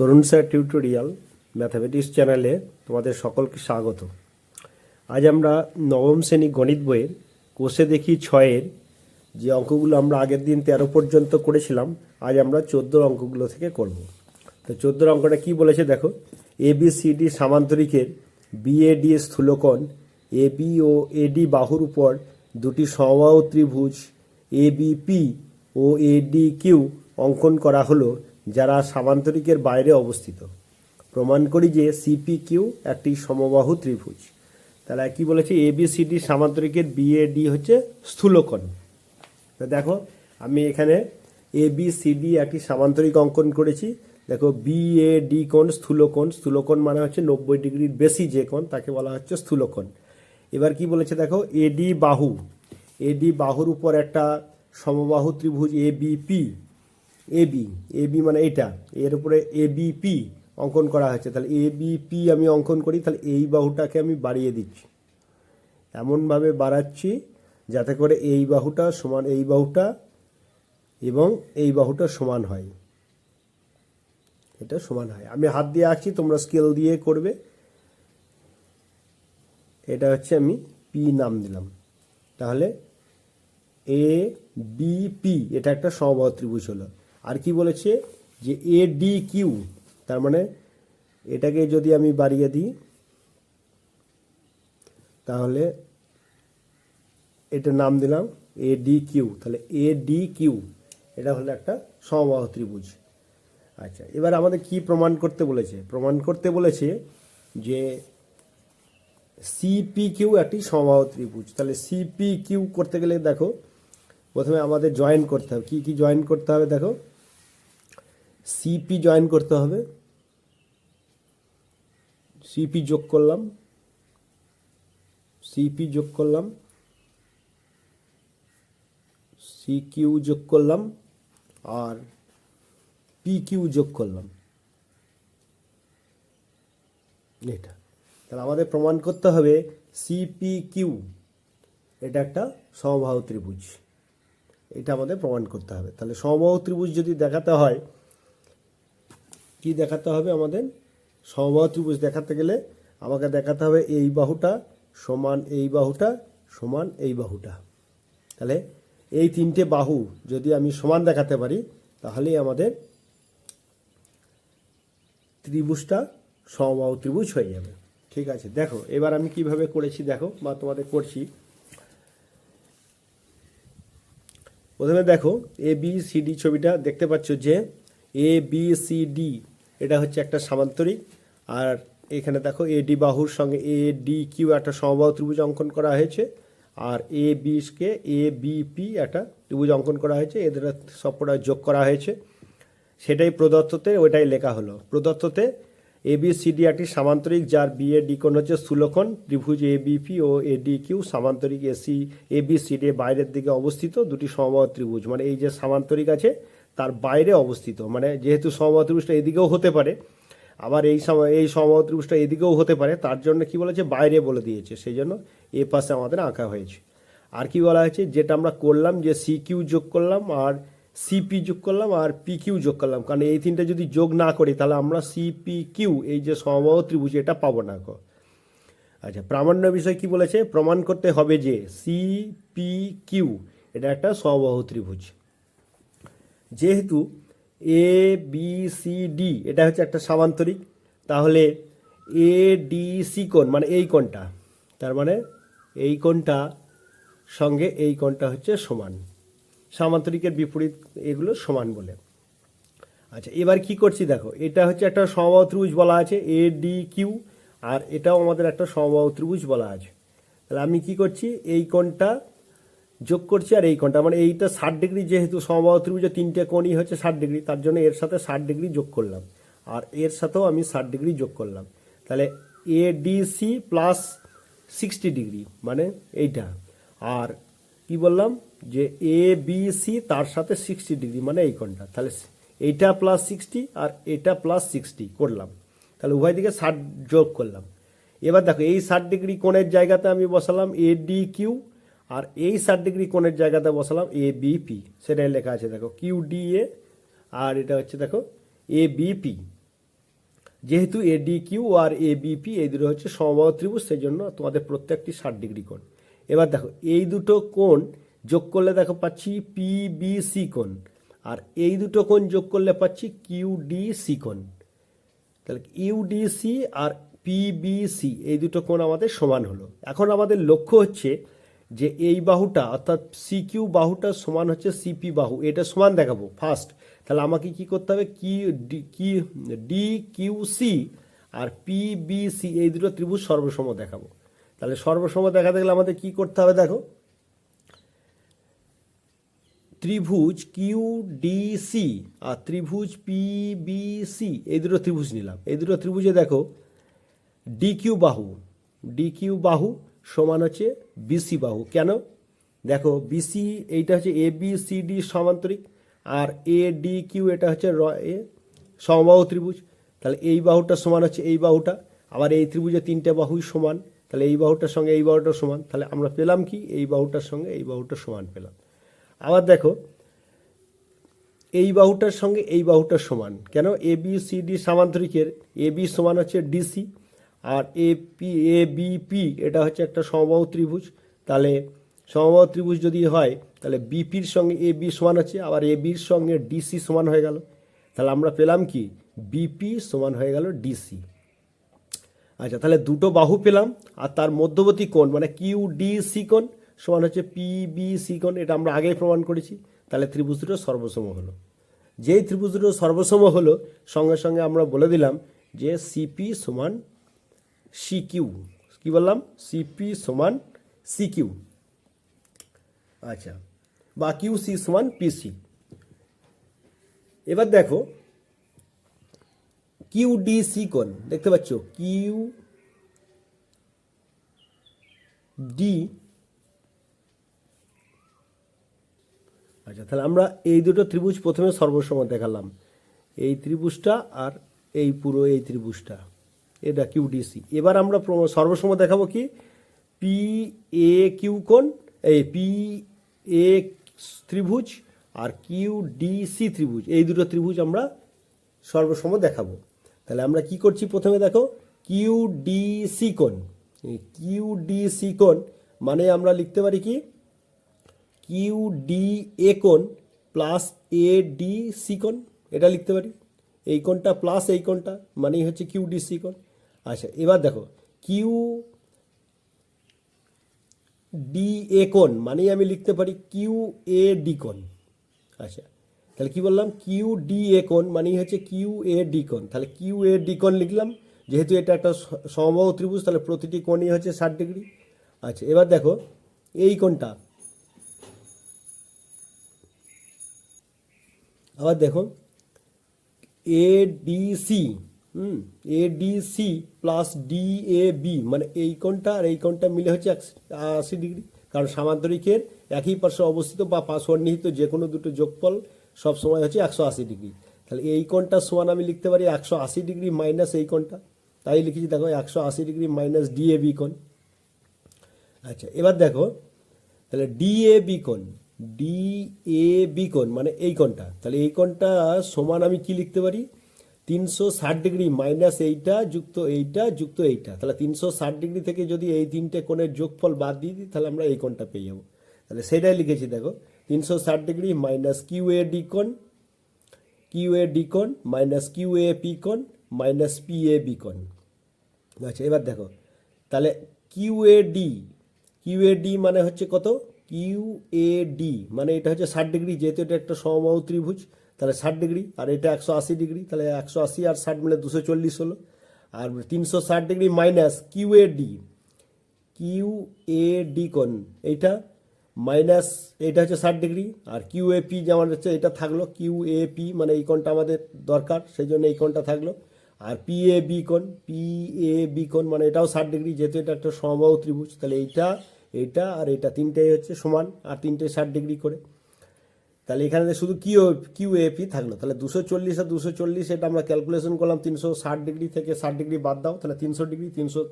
তরুণ sir tutorial mathematics চ্যানেলে তোমাদের সকলকে স্বাগত। আজ আমরা নবম শ্রেণি গণিত বইয়ের কোষে দেখি ছয়ের যে অঙ্কগুলো আমরা আগের দিন তেরো পর্যন্ত করেছিলাম, আজ আমরা চোদ্দোর অঙ্কগুলো থেকে করব। তো চোদ্দোর অঙ্কটা কি বলেছে দেখো? এ বি সি ডি সামান্তরিকের বিএডি স্থূলকোণ এ বি ও এডি বাহুর উপর দুটি সমবাহু ত্রিভুজ এ বি পি ও এডি কিউ অঙ্কন করা হলো। যারা সামান্তরিকের বাইরে অবস্থিত। প্রমাণ করি যে সিপি কিউ একটি সমবাহু ত্রিভুজ। তাহলে কি বলেছে? এ বি সি ডি সামান্তরিকের বিএডি হচ্ছে স্থূলকোণ। তো দেখো, আমি এখানে এ বি সি ডি একটি সামান্তরিক অঙ্কন করেছি। দেখো বি এ ডি কোণ স্থূলকোণ। স্থূলকোণ মানে হচ্ছে নব্বই ডিগ্রির বেশি যে কোণ, তাকে বলা হচ্ছে স্থূলকোণ। এবার কি বলেছে দেখো? এডি বাহু। এডি বাহুর উপর একটা সমবাহু ত্রিভুজ A B P A B A B মানে এটা। এর উপরে এ বি পি অঙ্কন করা হয়েছে। তাহলে এ বি পি আমি অঙ্কন করি, তাহলে এই বাহুটাকে আমি বাড়িয়ে দিচ্ছি। এমনভাবে বাড়াচ্ছি যাতে করে এই বাহুটা সমান এই বাহুটা এবং এই বাহুটা সমান হয়। এটা সমান হয়। আমি হাত দিয়ে আঁকছি, তোমরা স্কেল দিয়ে করবে। এটা হচ্ছে আমি পি নাম দিলাম। তাহলে এ বি পি এটা একটা সমবাহু ত্রিভুজ হলো। আর কি বলেছে যে এ ডি কিউ তার মানে এটাকে যদি আমি বাড়িয়ে দিই, তাহলে এটা নাম দিলাম এ ডি কিউ তাহলে এ ডি কিউ এটা হলো একটা সমবাহু ত্রিভুজ। আচ্ছা এবার আমাদের কি প্রমাণ করতে বলেছে? প্রমাণ করতে বলেছে যে সিপি কিউ একটি সমবাহু ত্রিভুজ। তাহলে সিপি কিউ করতে গেলে দেখো, প্রথমে আমাদের জয়েন করতে হবে। কি কি জয়েন করতে হবে দেখো? সিপি জয়েন করতে হবে। সিপি যোগ করলাম। সিপি যোগ করলাম। সি কিউ যোগ করলাম। আর পি কিউ যোগ করলাম। এটা। তাহলে আমাদের প্রমাণ করতে হবে সিপি কিউ এটা একটা সমবাহু ত্রিভুজ। এটা আমাদের প্রমাণ করতে হবে। তাহলে সমবাহু ত্রিভুজ যদি দেখাতে হয় কি দেখাতে হবে আমাদের? সমবাহু ত্রিভুজ দেখাতে গেলে আমাকে দেখাতে হবে এই বাহুটা সমান এই বাহুটা সমান এই বাহুটা। তাহলে এই তিনটে বাহু যদি আমি সমান দেখাতে পারি, তাহলেই আমাদের ত্রিভুজটা সমবাহু ত্রিভুজ হয়ে যাবে। ঠিক আছে, দেখো, এবার আমি কীভাবে করেছি দেখো, বা তোমাদের করছি। প্রথমে দেখো এ বি সি ডি ছবিটা দেখতে পাচ্ছ যে এ বি সি ডি এটা হচ্ছে একটা সামান্তরিক। আর এখানে দেখো এ ডি বাহুর সঙ্গে এ ডি কিউ একটা সমবাহু ত্রিভুজ অঙ্কন করা হয়েছে। আর এ বিকে এ বি পি একটা ত্রিভুজ অঙ্কন করা হয়েছে। এদের সবকটা যোগ করা হয়েছে। সেটাই প্রদত্ততে ওইটাই লেখা হলো। প্রদত্ততে এ বি সি ডি একটি সামান্তরিক, যার বি এ ডি কোণ হচ্ছে স্থূলকোণ। ত্রিভুজ এ বিপি ও A D Q সামান্তরিক A C A B C D বাইরের দিকে অবস্থিত। দুটি সমবাহু ত্রিভুজ। মানে এই যে সামান্তরিক আছে তার বাইরে অবস্থিত। মানে যেহেতু সমবাহু এদিকেও হতে পারে, আবার এই সময় এই সমবাহু এদিকেও হতে পারে, তার জন্য কি বলেছে? বাইরে বলে দিয়েছে। সেই জন্য এ পাশে আমাদের আঁকা হয়েছে। আর কি বলা হয়েছে? যেটা আমরা করলাম যে সি কিউ যোগ করলাম আর সিপি যোগ করলাম আর পি কিউ যোগ করলাম। কারণ এই তিনটা যদি যোগ না করি, তাহলে আমরা সিপি কিউ এই যে সমবাহু ত্রিভুজ, এটা পাবো না আচ্ছা প্রামাণ্য বিষয় কি বলেছে? প্রমাণ করতে হবে যে সিপি কিউ এটা একটা সমবাহু ত্রিভুজ। যেহেতু এ বি সি ডি এটা হচ্ছে একটা সামান্তরিক, তাহলে এ ডি সি কোণ মানে এই কোণটা, তার মানে এই কোণটা সঙ্গে এই কোণটা হচ্ছে সমান। সামান্তরিকের বিপরীত এগুলো সমান বলে। আচ্ছা এবার কি করছি দেখো, এটা হচ্ছে একটা সমবাহু বলা আছে এ ডি কিউ আর এটাও আমাদের একটা সমবাহু ত্রিভুজ বলা আছে। তাহলে আমি কি করছি, এই কোণটা যোগ করছি আর এই কোণটা। মানে এইটা ষাট ডিগ্রি যেহেতু সমবাহু ত্রিভুজের তিনটে কোণই হচ্ছে ষাট ডিগ্রি, তার জন্য এর সাথে ষাট ডিগ্রি যোগ করলাম। আর এর সাথেও আমি ষাট ডিগ্রি যোগ করলাম। তাহলে A D C plus sixty degree মানে এইটা। আর কি বললাম? যে এ বি সি তার সাথে সিক্সটি ডিগ্রি মানে এই কোণটা। তাহলে এইটা প্লাস সিক্সটি আর এটা প্লাস সিক্সটি করলাম। তাহলে উভয় দিকে ষাট যোগ করলাম। এবার দেখো, এই ষাট ডিগ্রি কোণের জায়গাতে আমি বসালাম এ ডি কিউ আর এই ষাট ডিগ্রি কোণের জায়গাতে বসালাম? এ বিপি সেটাই লেখা আছে, দেখো কিউ ডি এ আর এটা হচ্ছে, দেখো এ বিপি যেহেতু এ ডি কিউ আর এ বিপি এই দুটো হচ্ছে সমবাহু ত্রিভুজ সেই জন্য তোমাদের প্রত্যেকটি ষাট ডিগ্রি কোণ। এবার দেখো, এই দুটো কোণ যোগ করলে, দেখো, পাচ্ছি পি বি সি কোণ, আর এই দুটো কোণ যোগ করলে পাচ্ছি কিউ ডি সি কোণ। তাহলে ইউডিসি আর পিবিসি এই দুটো কোণ আমাদের সমান হলো। এখন আমাদের লক্ষ্য হচ্ছে যে এই বাহুটা, অর্থাৎ সিকিউ বাহুটা সমান হচ্ছে সিপি বাহু। এটা সমান দেখাবো ফার্স্ট তাহলে আমাকে কি করতে হবে? কি কি ডি কিউ সি আর পি বি সি এই দুটো ত্রিভুজ সর্বসম দেখাবো। তাহলে সর্বসম দেখাতে গেলে আমাদের কি করতে হবে দেখো? ত্রিভুজ কিউ ডি সি আর ত্রিভুজ পি বি সি এই দুটো ত্রিভুজ নিলাম। এই দুটো ত্রিভুজে দেখো ডি কিউ বাহু ডি কিউ বাহু সমান হচ্ছে বিসি বাহু। কেন? দেখো বিসি এইটা হচ্ছে এ বি সি ডি সমান্তরিক, আর এ ডি কিউ এটা হচ্ছে র, এ সমবাহু ত্রিভুজ। তাহলে এই বাহুটা সমান হচ্ছে এই বাহুটা, আবার এই ত্রিভুজে তিনটে বাহুই সমান, তাহলে এই বাহুটার সঙ্গে এই বাহুটা সমান, তাহলে আমরা পেলাম কি? এই বাহুটার সঙ্গে এই বাহুটা সমান পেলাম। আবার দেখো, এই বাহুটার সঙ্গে এই বাহুটার সমান। কেন? এ বি সি ডি সামান্তরিকের এ বি সমান হচ্ছে DC R A P A B P এটা হচ্ছে একটা সমবাহু ত্রিভুজ। তাহলে সমবাহু ত্রিভুজ যদি হয়, তাহলে বিপির সঙ্গে এ বি সমান আছে, আবার এ বির সঙ্গে ডিসি সমান হয়ে গেল। তাহলে আমরা পেলাম কি? বিপি সমান হয়ে গেল ডিসি আচ্ছা তাহলে দুটো বাহু পেলাম, আর তার মধ্যবর্তী কোণ মানে কিউ ডি সি কোণ, সমান হচ্ছে পি বি সি কোণ, এটা আমরা আগেই প্রমাণ করেছি। তাহলে ত্রিভুজ দুটো সর্বসম হলো। যেই ত্রিভুজ দুটো সর্বসম হলো, সঙ্গে সঙ্গে আমরা বলে দিলাম যে সিপি সমান সি কিউ কী বললাম? সিপি সমান সি কিউ আচ্ছা বা কিউ সি সমান পিসি এবার দেখো কিউ ডি সি কোণ, দেখতে পাচ্ছ? কিউ ডি আচ্ছা তাহলে আমরা এই দুটো ত্রিভুজ প্রথমে সর্বসম দেখালাম। এই ত্রিভুজটা আর এই পুরো এই ত্রিভুজটা। এটা কিউডিসি এবার আমরা প্র- সর্বসম দেখাবো কি? পি এ কিউ কোণ, এই পি এ ত্রিভুজ আর কিউ ডি সি ত্রিভুজ। এই দুটো ত্রিভুজ আমরা সর্বসম দেখাবো। তাহলে আমরা কি করছি প্রথমে দেখো? Q D C Q D C মানে আমরা লিখতে পারি কি? কিউ ডি এ কোণ প্লাস এ ডি সি কোণ। এটা লিখতে পারি। এই কোণটা প্লাস এই কোণটা মানেই হচ্ছে কিউ ডি সি আচ্ছা এবার দেখো কিউ ডি এ কোণ, মানেই আমি লিখতে পারি কিউ এ ডি কোণ। আচ্ছা তাহলে কি বললাম? কিউ ডি এ কোণ মানেই হচ্ছে কিউ এ ডি কোণ। তাহলে কিউ এ ডি কোণ লিখলাম, যেহেতু এটা একটা সমবাহু ত্রিভুজ, তাহলে প্রতিটি কোণই হচ্ছে ষাট ডিগ্রি। আচ্ছা এবার দেখো, এই কোণটা। আবার দেখো A D C hmm A D C plus D A B মানে এই কোণটা আর এই কোণটা মিলে হচ্ছে আশি ডিগ্রি। কারণ সামান্তরিকের একই পার্শ্বে অবস্থিত বা পাসওয়ার্ড নিহিত যে কোনো দুটো যোগফল সব সময় হচ্ছে একশো আশি ডিগ্রি। তাহলে এই কোণটা সমান আমি লিখতে পারি একশো আশি ডিগ্রি মাইনাস এই কোণটা। তাই লিখেছি দেখো একশো আশি degree minus D A B কোণ। আচ্ছা এবার দেখো, তাহলে ডি এ বি কোণ বি কোণ মানে এই কোণটা। তাহলে এই কোণটা সমান আমি কি লিখতে পারি? তিনশো ষাট ডিগ্রি মাইনাস এইটা, যুক্ত এইটা যুক্ত এইটা। তাহলে তিনশো ষাট ডিগ্রি থেকে যদি এই তিনটে কোণের যোগফল বাদ দিয়ে দিই, তাহলে আমরা এই কোণটা পেয়ে যাব। তাহলে সেটাই লিখেছি, দেখো। তিনশো ষাট degree minus Q A D কোণ কিউ এ ডি কোণ মাইনাস কিউ এ পি কোণ মাইনাস পি এ বি কোণ। আচ্ছা এবার দেখো। তাহলে Q A D Q A D মানে হচ্ছে কত? কিউ এ ডি মানে এটা হচ্ছে ষাট ডিগ্রি, যেহেতু এটা একটা সমবাহু ত্রিভুজ। তাহলে ষাট ডিগ্রি, আর এটা একশো আশি ডিগ্রি, তাহলে একশো আশি আর ষাট মিলে দুশো চল্লিশ হলো। আর তিনশো ষাট degree minus Q A D, Q A D কোণ, এইটা মাইনাস এটা হচ্ছে ষাট ডিগ্রি, আর কিউ এ পি যেমন হচ্ছে, এটা থাকল কিউ এ পি মানে এই কোণটা আমাদের দরকার, সেই জন্য এই কোণটা থাকল। আর পি এ বি কোণ, পি এ বি কোণ মানে এটাও ষাট ডিগ্রি, যেহেতু এটা একটা সমবাহু ত্রিভুজ, তাহলে এইটা, এটা আর এটা, তিনটেই হচ্ছে সমান, আর তিনটে ষাট ডিগ্রি করে। তাহলে এখানে শুধু কিউ কিউ এ পি থাকল, তাহলে দুশো চল্লিশ আর দুশো চল্লিশ এটা আমরা ক্যালকুলেশন করলাম তিনশো ষাট ডিগ্রি থেকে ষাট ডিগ্রি বাদ দাও, তাহলে তিনশো ডিগ্রি তিনশো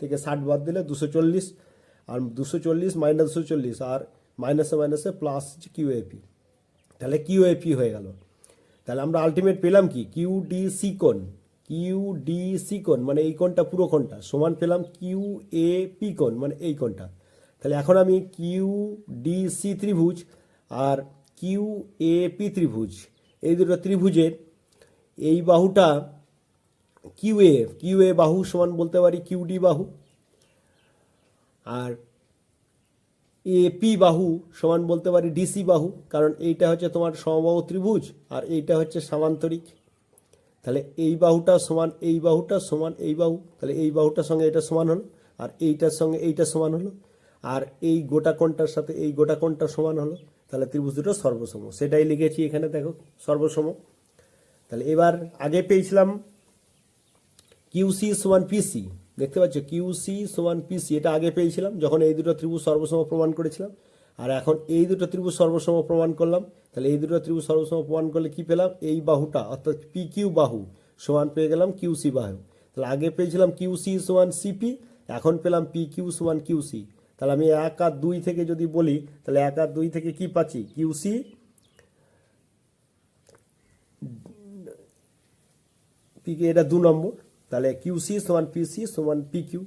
থেকে ষাট বাদ দিলে দুশো চল্লিশ, আর দুশো চল্লিশ মাইনাস দুশো চল্লিশ, আর মাইনাসে মাইনাসে প্লাস কিউ এ তাহলে কিউ এ হয়ে গেল। তাহলে আমরা আলটিমেট পেলাম কি? কিউ ডি সি কোণ কিউ ডি সি কোণ মানে এই কোণটা পুরো কোণটা, সমান পেলাম কিউ এ পি কোণ মানে এই কোণটা। তাহলে এখন আমি কিউ ডি সি ত্রিভুজ, আর কিউ এ পি ত্রিভুজ। এই দুটো ত্রিভুজের এই বাহুটা কিউ এ কিউ এ বাহু সমান বলতে পারি কিউ ডি বাহু। আর এ পি বাহু সমান বলতে পারি ডিসি বাহু, কারণ এইটা হচ্ছে তোমার সমবাহু ত্রিভুজ আর এইটা হচ্ছে সামান্তরিক। তাহলে এই বাহুটা সমান এই বাহুটা সমান এই বাহু, তাহলে এই বাহুটার সঙ্গে এটা সমান হলো আর এইটার সঙ্গে এইটা সমান হলো। আর এই গোটা কোণটার সাথে এই গোটা কোণটা সমান হলো। তাহলে ত্রিভুজ দুটো সর্বসম। সেটাই লিখেছি এখানে, দেখো, সর্বসম। তাহলে এবার আগে পেয়েছিলাম কিউসি সমান পিসি দেখতে পাচ্ছ কিউসি সমান পিসি এটা আগে পেয়েছিলাম, যখন এই দুটো ত্রিভুজ সর্বসম প্রমাণ করেছিলাম। আর এখন এই দুটো ত্রিভুজ সর্বসম প্রমাণ করলাম। তাহলে এই দুটো ত্রিভুজ সর্বসম প্রমাণ করলে কি পেলাম? এই বাহুটা, অর্থাৎ পি কিউ বাহু সমান পেয়ে গেলাম কিউসি বাহু। তাহলে আগে পেয়েছিলাম কিউসি সমান সিপি এখন পেলাম পি কিউ সমান কিউসি তাহলে আমি এক আর দুই থেকে যদি বলি, তাহলে এক আর দুই থেকে কি পাচ্ছি? কিউসি পি এটা দু নম্বর। তাহলে কিউসি সমান পিসি সমান পি কিউ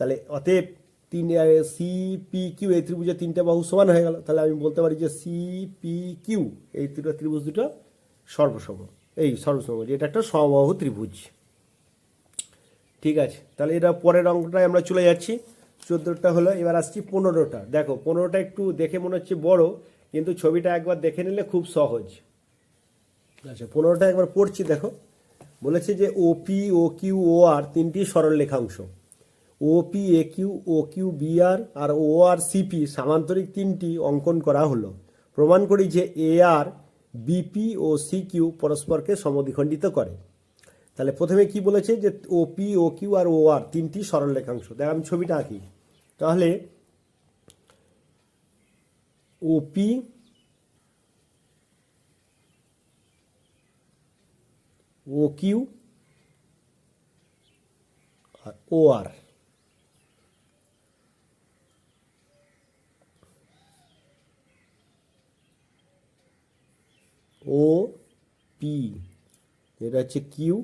তাহলে অতএব তিন সি পি কিউ এই ত্রিভুজের তিনটা বাহু সমান হয়ে গেল। তাহলে আমি বলতে পারি যে সি পি কিউ এই দুটো ত্রিভুজ দুটো সর্বসম এই সর্বসম এটা একটা সমবাহু ত্রিভুজ। ঠিক আছে, তাহলে এটা পরের অঙ্কটায় আমরা চলে যাচ্ছি। চোদ্দোটা হলো, এবার আসছি পনেরোটা। দেখো, পনেরোটা একটু দেখে মনে হচ্ছে বড়, কিন্তু ছবিটা একবার দেখে নিলে খুব সহজ। আচ্ছা পনেরোটা একবার পড়ছি, দেখো। বলেছে যে ওপি ও কিউ ও আর তিনটি সরল লেখাংশ O P A Q O Q B R R O R CP সামান্তরিক তিনটি অঙ্কন করা হলো। প্রমাণ করি যে এ আর বিপি ও সি কিউ পরস্পরকে সমদ্বিখণ্ডিত করে। তাহলে প্রথমে কি বলেছে যে ও পি ও কিউ আর ও আর তিনটি সরল রেখাংশ দেখ, আমি ছবিটা আঁকি। তাহলে O P O Q R O R O P এটা হচ্ছে কিউ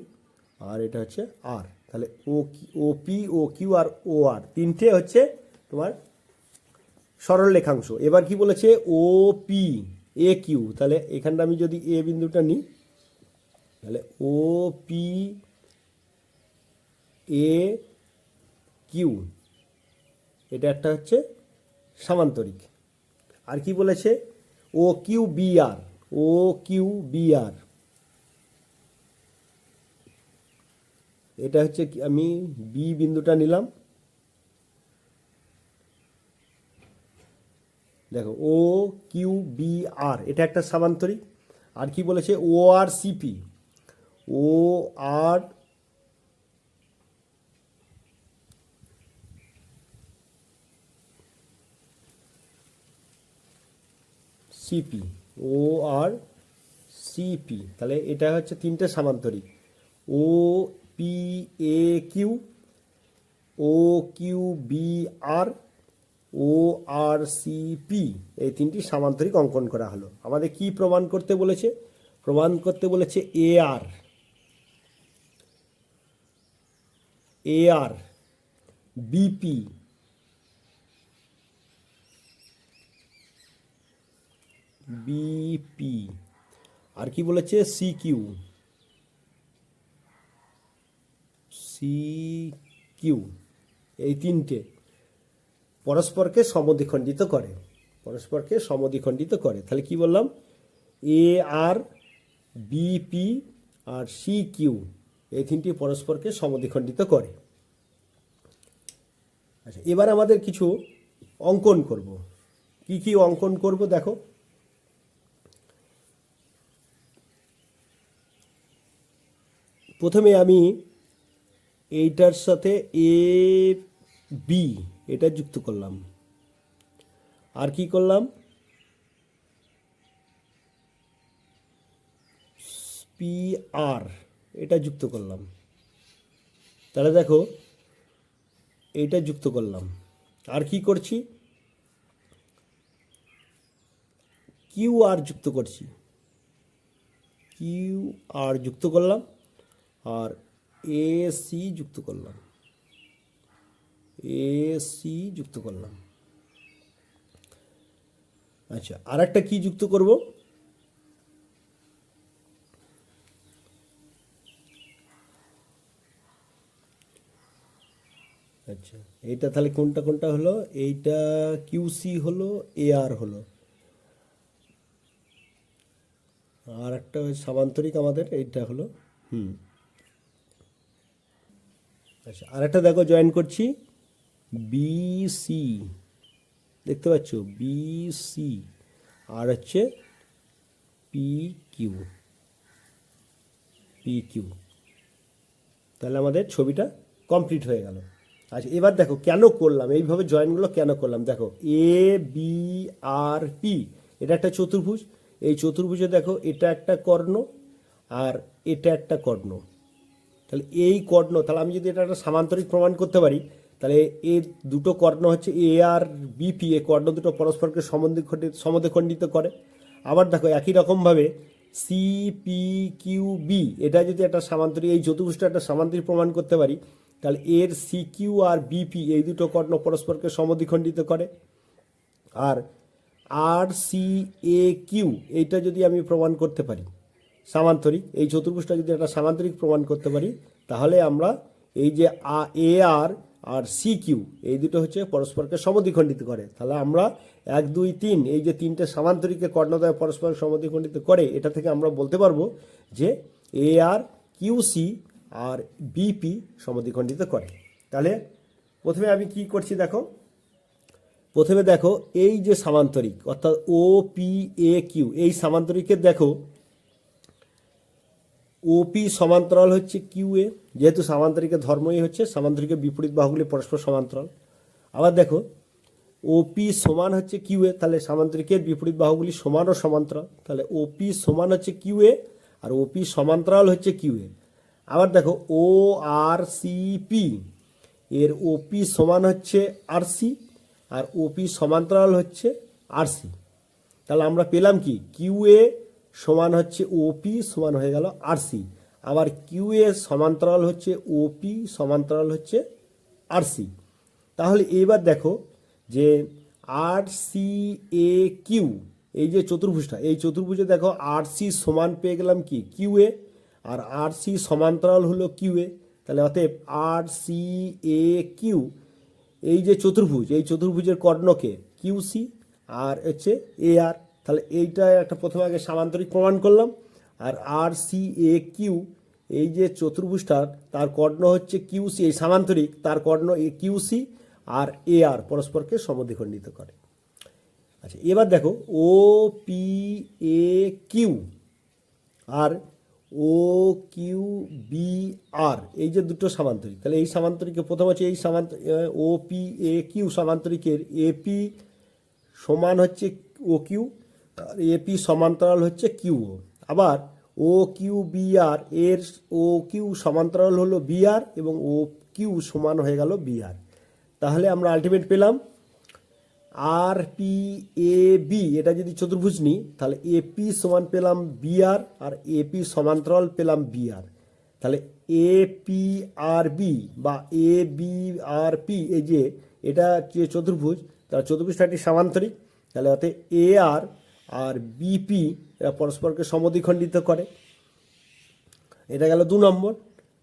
আর এটা হচ্ছে আর তাহলে ও ও পি ও কিউ আর ও আর তিনটে হচ্ছে তোমার সরল রেখাংশ এবার কি বলেছে? ও পি এ কিউ তাহলে এখানটা আমি যদি এ বিন্দুটা নিই, তাহলে ও পি এ কিউ এটা একটা হচ্ছে সামান্তরিক। আর কি বলেছে? O Q B R O Q B R এটা হচ্ছে আমি বি বিন্দুটা নিলাম। দেখো ও কিউ বি আর এটা একটা সামান্তরিক। আর কি বলেছে? O R C P O R C P O R C P তাহলে এটা হচ্ছে তিনটে সামান্তরিক। O P A Q O Q B R O R C P এই তিনটি সামান্তরিক অঙ্কন করা হলো। আমাদের কি প্রমাণ করতে বলেছে? প্রমাণ করতে বলেছে এ আর এ আর বিপি বিপি আর কি বলেছে? সি কিউ সি কিউ, এই তিনটে পরস্পরকে সমদ্বিখণ্ডিত করে, পরস্পরকে সমদ্বিখণ্ডিত করে। তাহলে কি বললাম? এ আর বিপি আর সি কিউ এই তিনটি পরস্পরকে সমদ্বিখণ্ডিত করে। আচ্ছা এবার আমাদের কিছু অঙ্কন করব। কি কি অঙ্কন করব দেখো? প্রথমে আমি এইটার সাথে এ বি এটা যুক্ত করলাম। আর কি করলাম? পি আর এটা যুক্ত করলাম। তাহলে দেখো, এইটা যুক্ত করলাম। আর কি করছি? কিউ আর যুক্ত করছি। কিউ আর যুক্ত করলাম। আর এ সি যুক্ত করলাম। এ সি যুক্ত করলাম। আচ্ছা আর একটা কি যুক্ত করব? আচ্ছা এইটা তাহলে কোনটা কোনটা হলো? এইটা কিউসি হলো এ আর হলো। আর একটা সামান্তরিক আমাদের, এইটা হলো, হুম। আচ্ছা আর একটা দেখো জয়েন করছি। বিসি দেখতে পাচ্ছ? বিসি আর হচ্ছে পি কিউ পি কিউ তাহলে আমাদের ছবিটা কমপ্লিট হয়ে গেল। আচ্ছা এবার দেখো, কেন করলাম? এইভাবে জয়েনগুলো কেন করলাম? দেখো এ বি আর পি এটা একটা চতুর্ভুজ। এই চতুর্ভুজে দেখো, এটা একটা কর্ণ আর এটা একটা কর্ণ। তাহলে এই কর্ণ, তাহলে আমি যদি এটা একটা সামান্তরিক প্রমাণ করতে পারি, তাহলে এর দুটো কর্ণ হচ্ছে এ আর বিপি এ কর্ণ দুটো পরস্পরকে সমদ্বিখণ্ডিত করে। আবার দেখো একই রকমভাবে সি পি কিউ বি এটা যদি একটা সামান্তরিক, এই চতুর্ভুজটা একটা সামান্তরিক প্রমাণ করতে পারি, তাহলে এর সি কিউ আর বিপি এই দুটো কর্ণ পরস্পরকে সমদ্বিখণ্ডিত করে। আর আর সি এ কিউ এইটা যদি আমি প্রমাণ করতে পারি। সামান্তরিক, এই চতুর্ভুজটা যদি একটা সামান্তরিক প্রমাণ করতে পারি, তাহলে আমরা এই যে A, R R C, Q, এই দুটো হচ্ছে পরস্পরকে সমদ্বিখণ্ডিত করে। তাহলে আমরা এক, দুই, তিন, এই যে তিনটে সামান্তরিকে কর্ণদয় পরস্পর সমদ্বিখণ্ডিত করে, এটা থেকে আমরা বলতে পারব যে এ, আর, কিউ, সি, আর বিপি সমদ্বিখণ্ডিত করে। তাহলে প্রথমে আমি কি করছি দেখো? প্রথমে দেখো এই যে সামান্তরিক, অর্থাৎ ও, পি, এ, কিউ, এই সামান্তরিকের দেখো ওপি সমান্তরাল হচ্ছে কিউ এ যেহেতু সামান্তরিকের ধর্মই হচ্ছে সামান্তরিকের বিপরীত বাহুগুলি পরস্পর সমান্তরাল। আবার দেখো ওপি সমান হচ্ছে কিউ এ তাহলে সামান্তরিকের বিপরীত বাহুগুলি সমান ও সমান্তরাল। তাহলে ওপি সমান হচ্ছে কিউ এ আর ওপি সমান্তরাল হচ্ছে কিউ এ আবার দেখো ও আর সি পি এর ওপি সমান হচ্ছে আর সি আর ওপি সমান্তরাল হচ্ছে আর সি তাহলে আমরা পেলাম কি? কিউ এ সমান হচ্ছে ওপি সমান হয়ে গেল আর সি আবার কিউ এ সমান্তরাল হচ্ছে ওপি সমান্তরাল হচ্ছে আর সি তাহলে এবার দেখো যে আর সি এ কিউ এই যে চতুর্ভুজটা, এই চতুর্ভুজে দেখো আর সি সমান পেয়ে গেলাম কি? কিউ এ আর আর সি সমান্তরাল হলো কিউ এ তাহলে অতএব আর সি এ কিউ এই যে চতুর্ভুজ, এই চতুর্ভুজের কর্ণকে কিউ সি আর হচ্ছে এ আর তাহলে এইটা একটা প্রথমে আগে সামান্তরিক প্রমাণ করলাম। আর আর সি এ কিউ এই যে চতুর্ভুজটার, তার কর্ণ হচ্ছে কিউ সি এই সামান্তরিক, তার কর্ণ এ কিউসি আর এ আর পরস্পরকে সমদ্বিখণ্ডিত করে। আচ্ছা এবার দেখো O P A Q R O Q B R এই যে দুটো সামান্তরিক। তাহলে এই সামান্তরিকে প্রথম হচ্ছে এই সামান্ত ও পি এ কিউ সামান্তরিকের এপি সমান হচ্ছে ও কিউ আর এপি সমান্তরাল হচ্ছে কিউ আবার ও কিউ বি আর এর ও কিউ সমান্তরাল হলো বি আর এবং ও কিউ সমান হয়ে গেল বি আর। তাহলে আমরা আলটিমেট পেলাম। আর পি এ বি, এটা যদি চতুর্ভুজ নিই, তাহলে এপি সমান পেলাম বি আর এপি সমান্তরাল পেলাম বি আর। তাহলে এ পি আর বি বা এ বি আর পি, এই যে এটা যে চতুর্ভুজ তার চতুর্ভুজটা একটি সামান্তরিক। তাহলে অর্থে এ আর আর বিপি এরা পরস্পরকে সমদ্বিখণ্ডিত করে। এটা গেল দু নম্বর।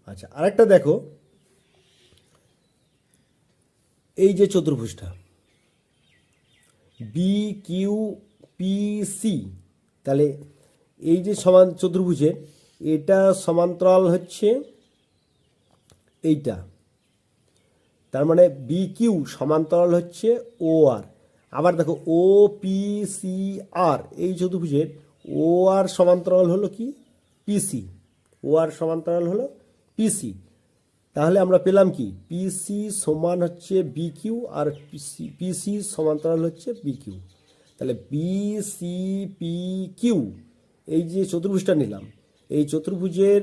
আচ্ছা আরেকটা দেখো। এই যে চতুর্ভুজটা। বি কিউ পি সি তাহলে এই যে সমান চতুর্ভুজের, এটা সমান্তরাল হচ্ছে এইটা। তার মানে বি কিউ সমান্তরাল হচ্ছে ও আর আবার দেখো ও পি সি আর এই চতুর্ভুজের ও আর সমান্তরাল হলো কি? পিসি ও আর সমান্তরাল হলো পিসি তাহলে আমরা পেলাম কি? পিসি সমান হচ্ছে বি কিউ আর পিসি পিসি সমান্তরাল হচ্ছে বি কিউ তাহলে বি সি পি কিউ এই যে চতুর্ভুজটা নিলাম, এই চতুর্ভুজের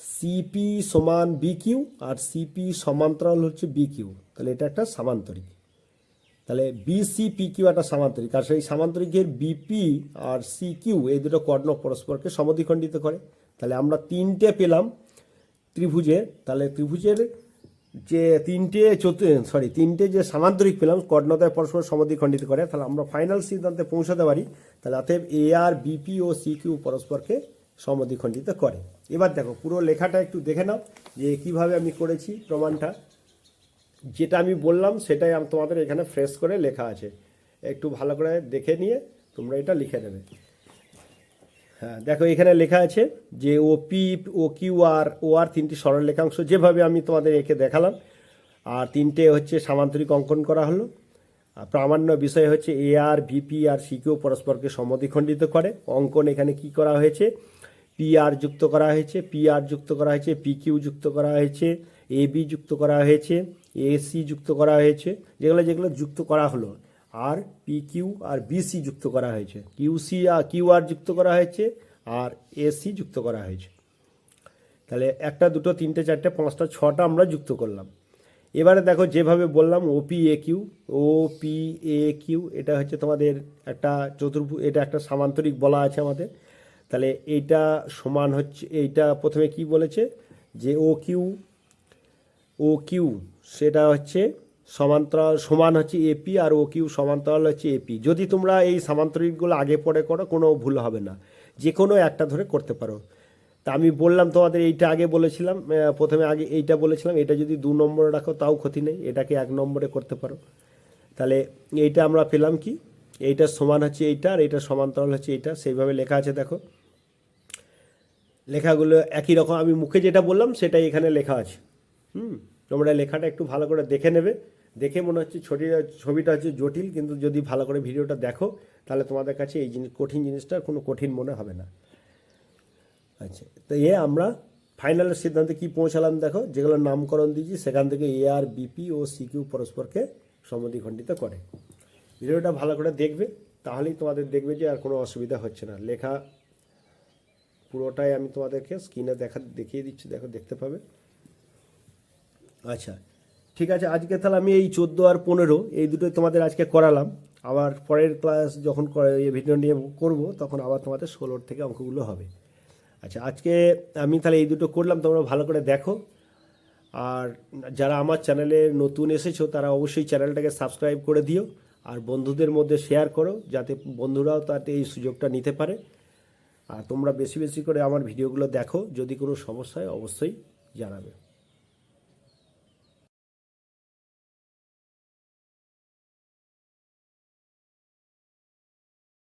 সিপি সমান বি কিউ আর সিপি সমান্তরাল হচ্ছে বি কিউ তাহলে এটা একটা সামান্তরিক। তাহলে বিসি পি কিউ একটা সামান্তরিক, আর সেই সামান্তরিকের বিপি আর সি কিউ এই দুটো কর্ণ পরস্পরকে সমদ্বিখণ্ডিত করে। তাহলে আমরা তিনটে পেলাম ত্রিভুজের, তাহলে ত্রিভুজের যে তিনটে সরি তিনটে যে সামান্তরিক পেলাম কর্ণতায় পরস্পর সমাধিখণ্ডিত করে, তাহলে আমরা ফাইনাল সিদ্ধান্তে পৌঁছাতে পারি। তাহলে অতএব এ আর বিপি ও সি কিউ পরস্পরকে সমাধিখণ্ডিত করে। এবার দেখো, পুরো লেখাটা একটু দেখে নাও যে কীভাবে আমি করেছি প্রমাণটা। যেটা আমি বললাম, সেটাই তোমাদের এখানে ফ্রেশ করে লেখা আছে। একটু ভালো করে দেখে নিয়ে তোমরা এটা লিখে নেবে। হ্যাঁ দেখো এখানে লেখা আছে যে ও পি ও কিউ আর ও আর তিনটি সরল লেখাংশ যেভাবে আমি তোমাদের একে দেখালাম। আর তিনটে হচ্ছে সামান্তরিক অঙ্কন করা হলো। আর প্রামাণ্য বিষয় হচ্ছে এ আর ভিপি আর সিকিউ পরস্পরকে সমদ্বিখণ্ডিত করে। অঙ্কন এখানে কি করা হয়েছে? পি আর যুক্ত করা হয়েছে পি আর যুক্ত করা হয়েছে পি কিউ যুক্ত করা হয়েছে এ বি যুক্ত করা হয়েছে এ সি যুক্ত করা হয়েছে, যেগুলো যেগুলো যুক্ত করা হলো। আর পি কিউ আর বিসি যুক্ত করা হয়েছে। কিউ সি আর কিউ আর যুক্ত করা হয়েছে আর এসি যুক্ত করা হয়েছে। তাহলে একটা, দুটো, তিনটে, চারটে, পাঁচটা, ছটা আমরা যুক্ত করলাম। এবারে দেখো, যেভাবে বললাম O P A Q O P A Q এটা হচ্ছে তোমাদের একটা চতুর্ভু, এটা একটা সামান্তরিক বলা আছে আমাদের। তাহলে এইটা সমান হচ্ছে, এইটা প্রথমে কি বলেছে? যে ও কিউ ও কিউ সেটা হচ্ছে সমান্তরাল, সমান হচ্ছে এপি আর ও কিউ সমান্তরাল হচ্ছে এপি যদি তোমরা এই সামান্তরিকগুলো আগে পরে করো, কোনো ভুল হবে না। যে কোনো একটা ধরে করতে পারো। তা আমি বললাম, তোমাদের এইটা আগে বলেছিলাম প্রথমে আগে এইটা বলেছিলাম, এটা যদি দু নম্বরে রাখো, তাও ক্ষতি নেই, এটাকে এক নম্বরে করতে পারো। তাহলে এইটা আমরা পেলাম কি? এইটা সমান হচ্ছে এইটা আর এইটা সমান্তরাল হচ্ছে এইটা, সেইভাবে লেখা আছে, দেখো। লেখাগুলো একই রকম। আমি মুখে যেটা বললাম, সেটাই এখানে লেখা আছে। হুম? তোমরা লেখাটা একটু ভালো করে দেখে নেবে। দেখে মনে হচ্ছে ছবিটা ছবিটা হচ্ছে জটিল, কিন্তু যদি ভালো করে ভিডিওটা দেখো, তাহলে তোমাদের কাছে এই জিনিস, কঠিন জিনিসটা কোনো কঠিন মনে হবে না। আচ্ছা তো এ আমরা ফাইনালের সিদ্ধান্তে কি পৌঁছালাম দেখো, যেগুলো নামকরণ দিয়েছি, সেখান থেকে এ আর বিপি ও সিকিউ পরস্পরকে সমদ্বিখণ্ডিত করে। ভিডিওটা ভালো করে দেখবে, তাহলেই তোমাদের দেখবে যে আর কোনো অসুবিধা হচ্ছে না। লেখা পুরোটাই আমি তোমাদেরকে স্ক্রিনে দেখা, দেখিয়ে দিচ্ছি, দেখো, দেখতে পাবে। আচ্ছা ঠিক আছে, আজকে তাহলে আমি এই চোদ্দ আর পনেরো, এই দুটোই তোমাদের আজকে করালাম। আবার পরের ক্লাস যখন এই ভিডিও নিয়ে করব, তখন আবার তোমাদের ষোলোর থেকে অঙ্কগুলো হবে। আচ্ছা আজকে আমি তাহলে এই দুটো করলাম, তোমরা ভালো করে দেখো। আর যারা আমার চ্যানেলে নতুন এসেছ, তারা অবশ্যই চ্যানেলটাকে সাবস্ক্রাইব করে দিও। আর বন্ধুদের মধ্যে শেয়ার করো, যাতে বন্ধুরাও তাতে এই সুযোগটা নিতে পারে। আর তোমরা বেশি বেশি করে আমার ভিডিওগুলো দেখো। যদি কোনো সমস্যা হয় অবশ্যই জানাবে।